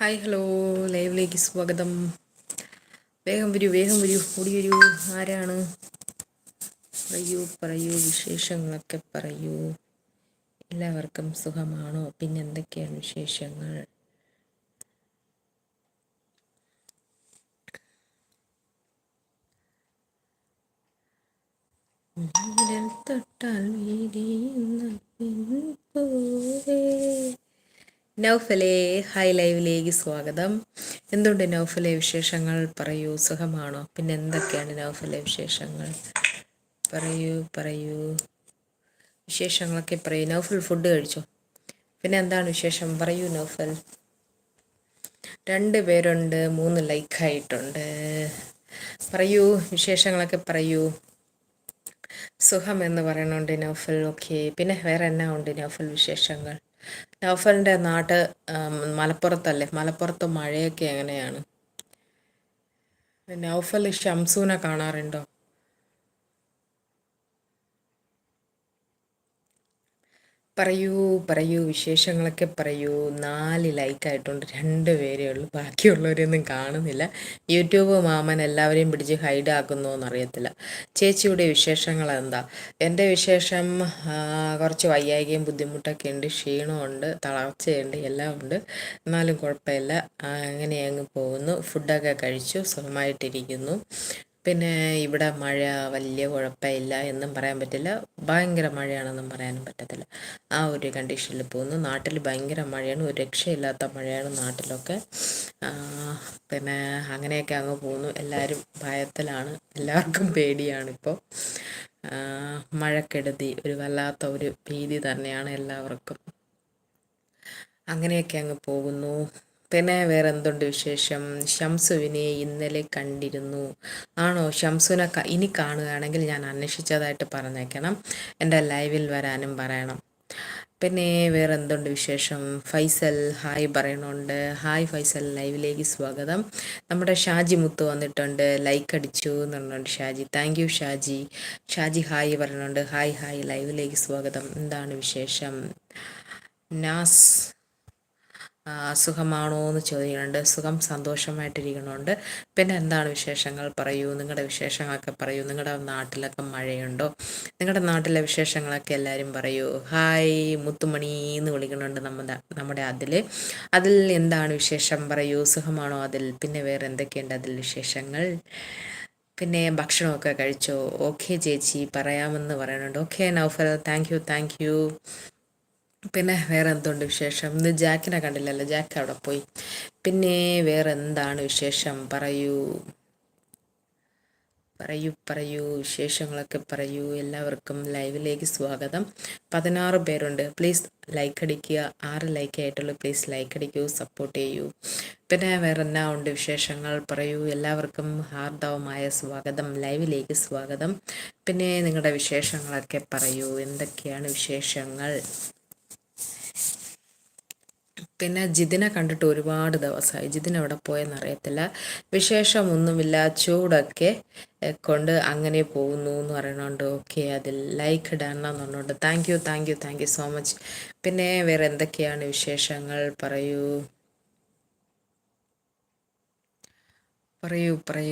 Hi hello. ലൈവിലേക്ക് സ്വാഗതം. വേഗം വരൂ വേഗം വരൂ. ഓടി വരൂ. ആരാണ്? പറയൂ പറയൂ. വിശേഷങ്ങളൊക്കെ പറയൂ. എല്ലാവർക്കും സുഖമാണോ? പിന്നെ എന്തൊക്കെയാണ് വിശേഷങ്ങൾ? തൊട്ടാൽ വീടിയുന്ന പിൻപോവേ നൗഫലെ ഹൈ ലൈവിലേക്ക് സ്വാഗതം. എന്തുകൊണ്ട് നൗഫലെ വിശേഷങ്ങൾ? പറയൂ. സുഖമാണോ? പിന്നെ എന്തൊക്കെയാണ് നൗഫലെ വിശേഷങ്ങൾ? പറയൂ പറയൂ. വിശേഷങ്ങളൊക്കെ പറയൂ. നൗഫൽ ഫുഡ് കഴിച്ചോ? പിന്നെ എന്താണ് വിശേഷം? പറയൂ നൗഫൽ. രണ്ട് പേരുണ്ട് മൂന്ന് ലൈക്കായിട്ടുണ്ട് പറയൂ വിശേഷങ്ങളൊക്കെ പറയൂ. സുഖം എന്ന് പറയണുണ്ട് നൗഫൽ. ഓക്കെ പിന്നെ വേറെ എന്നാ ഉണ്ട് നൗഫൽ വിശേഷങ്ങൾ? നൗഫലിന്റെ നാട്ട് മലപ്പുറത്തല്ലേ? മലപ്പുറത്ത് മഴയൊക്കെ എങ്ങനെയാണ്? നൗഫൽ ഷംസൂനെ കാണാറുണ്ടോ? പറയൂ പറയൂ വിശേഷങ്ങളൊക്കെ പറയൂ. നാല് ലൈക്കായിട്ടുണ്ട് രണ്ട് പേരേ ഉള്ളൂ. ബാക്കിയുള്ളവരെയൊന്നും കാണുന്നില്ല. യൂട്യൂബ് മാമൻ എല്ലാവരെയും പിടിച്ച് ഹൈഡ് ആക്കുന്നു എന്നറിയത്തില്ല ചേച്ചിയുടെ വിശേഷങ്ങൾ എന്താ? എന്റെ വിശേഷം കുറച്ച് വയ്യായികയും ബുദ്ധിമുട്ടൊക്കെ ഉണ്ട്. ക്ഷീണമുണ്ട് തളർച്ചയുണ്ട് എല്ലാം ഉണ്ട്. എന്നാലും കുഴപ്പമില്ല. അങ്ങനെ അങ്ങ് പോകുന്നു. ഫുഡൊക്കെ കഴിച്ചു സുഖമായിട്ടിരിക്കുന്നു. പിന്നെ ഇവിടെ മഴ വലിയ കുഴപ്പമില്ല എന്നും പറയാൻ പറ്റില്ല. ഭയങ്കര മഴയാണെന്നും പറയാനും പറ്റത്തില്ല. ആ ഒരു കണ്ടീഷനിൽ പോകുന്നു. നാട്ടിൽ ഭയങ്കര മഴയാണ്. ഒരു രക്ഷയില്ലാത്ത മഴയാണ് നാട്ടിലൊക്കെ. പിന്നെ അങ്ങനെയൊക്കെ അങ്ങ് പോകുന്നു. എല്ലാവരും ഭയത്തിലാണ്. എല്ലാവർക്കും പേടിയാണ് ഇപ്പോൾ. മഴക്കെടുതി ഒരു വല്ലാത്ത ഒരു ഭീതി തന്നെയാണ് എല്ലാവർക്കും. അങ്ങനെയൊക്കെ അങ്ങ് പോകുന്നു. പിന്നെ വേറെ എന്തുണ്ട് വിശേഷം? ഷംസുവിനെ ഇന്നലെ കണ്ടിരുന്നു. ആണോ? ഷംസുവിനെ ഇനി കാണുകയാണെങ്കിൽ ഞാൻ അന്വേഷിച്ചതായിട്ട് പറഞ്ഞേക്കണം. എന്റെ ലൈവിൽ വരാനും പറയണം. പിന്നെ വേറെ എന്തുണ്ട് വിശേഷം? ഫൈസൽ ഹായ് പറയണുണ്ട്. ഹായ് ഫൈസൽ ലൈവിലേക്ക് സ്വാഗതം. നമ്മുടെ ഷാജി മുത്ത് വന്നിട്ടുണ്ട്. ലൈക്ക് അടിച്ചു എന്ന് പറഞ്ഞിട്ടുണ്ട് Shaji. Thank you Shaji. Shaji hi പറയണുണ്ട്. Hi hi. ലൈവിലേക്ക് സ്വാഗതം. എന്താണ് വിശേഷം? നാസ് സുഖമാണോ എന്ന് ചോദിക്കുന്നുണ്ട്. സുഖം സന്തോഷമായിട്ടിരിക്കുന്നുണ്ട്. പിന്നെ എന്താണ് വിശേഷങ്ങൾ? പറയൂ. നിങ്ങളുടെ വിശേഷങ്ങളൊക്കെ പറയൂ. നിങ്ങളുടെ നാട്ടിലൊക്കെ മഴയുണ്ടോ? നിങ്ങളുടെ നാട്ടിലെ വിശേഷങ്ങളൊക്കെ എല്ലാവരും പറയൂ. ഹായ് മുത്തുമണി എന്ന് വിളിക്കുന്നുണ്ട് നമ്മുടെ നമ്മുടെ അതിൽ അതിൽ എന്താണ് വിശേഷം? പറയൂ. സുഖമാണോ അതിൽ? പിന്നെ വേറെ എന്തൊക്കെയുണ്ട് അതിൽ വിശേഷങ്ങൾ? പിന്നെ ഭക്ഷണമൊക്കെ കഴിച്ചോ? ഓക്കെ ചേച്ചി. പറയാമെന്ന് പറയുന്നുണ്ട്. Okay Naufal. Thank you thank you. പിന്നെ വേറെ എന്തുണ്ട് വിശേഷം? ഇന്ന് ജാക്കിനെ കണ്ടില്ലല്ലോ. ജാക്ക് അവിടെ പോയി. പിന്നെ വേറെ എന്താണ് വിശേഷം? പറയൂ. പറയൂ പറയൂ. വിശേഷങ്ങളൊക്കെ പറയൂ. എല്ലാവർക്കും ലൈവിലേക്ക് സ്വാഗതം. പതിനാറ് പേരുണ്ട്. പ്ലീസ് ലൈക്ക് അടിക്കുക. ആറ് ലൈക്ക് ആയിട്ടുള്ള. Please like അടിക്കൂ. സപ്പോർട്ട് ചെയ്യൂ. പിന്നെ വേറെ എന്നാ ഉണ്ട് വിശേഷങ്ങൾ? പറയൂ. എല്ലാവർക്കും ഹാർദവമായ സ്വാഗതം. ലൈവിലേക്ക് സ്വാഗതം. പിന്നെ നിങ്ങളുടെ വിശേഷങ്ങളൊക്കെ പറയൂ. എന്തൊക്കെയാണ് വിശേഷങ്ങൾ? പിന്നെ ജിതിനെ കണ്ടിട്ട് ഒരുപാട് ദിവസമായി. ജിതിൻ എവിടെ പോയെന്ന് അറിയത്തില്ല. വിശേഷമൊന്നുമില്ല. ചൂടൊക്കെ കൊണ്ട് അങ്ങനെ പോകുന്നു എന്ന് പറയണോണ്ട് ഓക്കെ അതിൽ ലൈക്ക് ഇടണം എന്നുണ്ട് thank you thank you thank you so much പിന്നെ വേറെ എന്തൊക്കെയാണ് വിശേഷങ്ങൾ? പറയൂ. പറയൂ പറയൂ.